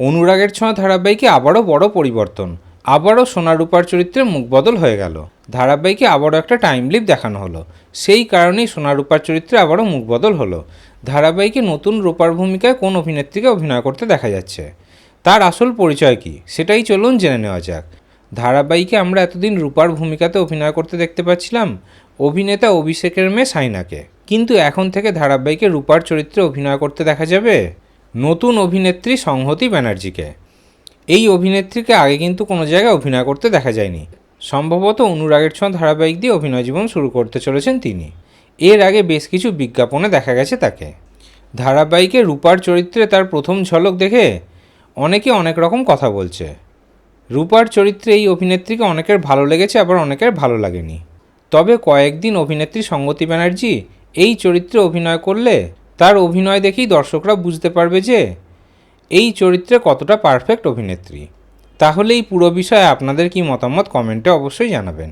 অনুরাগের ছোঁয়া ধারাবাহিকে আবারও বড় পরিবর্তন। আবারও সোনা রূপার চরিত্রে মুখ বদল হয়ে গেল। ধারাবাহিকে আবারও একটা টাইম লিপ দেখানো হলো। সেই কারণেই সোনা রূপার চরিত্রে আবারও মুখ বদল হলো। ধারাবাহিকে নতুন রূপার ভূমিকায় কোন অভিনেত্রীকে অভিনয় করতে দেখা যাচ্ছে? তার আসল পরিচয় কি? সেটাই চলুন জেনে নেওয়া যাক। ধারাবাহিকে আমরা এতদিন রূপার ভূমিকাতে অভিনয় করতে দেখতে পাচ্ছিলাম অভিনেতা অভিষেকের মেয়ে সাইনাকে। কিন্তু এখন থেকে ধারাবাহিকে রূপার চরিত্রে অভিনয় করতে দেখা যাবে? নতুন অভিনেত্রী সংহতি ব্যানার্জিকে। এই অভিনেত্রীকে আগে কিন্তু কোনো জায়গায় অভিনয় করতে দেখা যায়নি। সম্ভবত অনুরাগের ছোঁয়া ধারাবাহিক দিয়ে অভিনয় জীবন শুরু করতে চলেছেন তিনি। এর আগে বেশ কিছু বিজ্ঞাপনে দেখা গেছে তাকে। ধারাবাহিকে রূপার চরিত্রে তার প্রথম ঝলক দেখে অনেকে অনেক রকম কথা বলছে। রূপার চরিত্রে এই অভিনেত্রীকে অনেকের ভালো লেগেছে, আবার অনেকের ভালো লাগেনি। তবে কয়েকদিন অভিনেত্রী সঙ্গতি ব্যানার্জি এই চরিত্রে অভিনয় করলে তার অভিনয় দেখেই দর্শকরা বুঝতে পারবে যে এই চরিত্রে কতটা পারফেক্ট অভিনেত্রী। তাহলে এই পুরো বিষয়ে আপনাদের কি মতামত কমেন্টে অবশ্যই জানাবেন।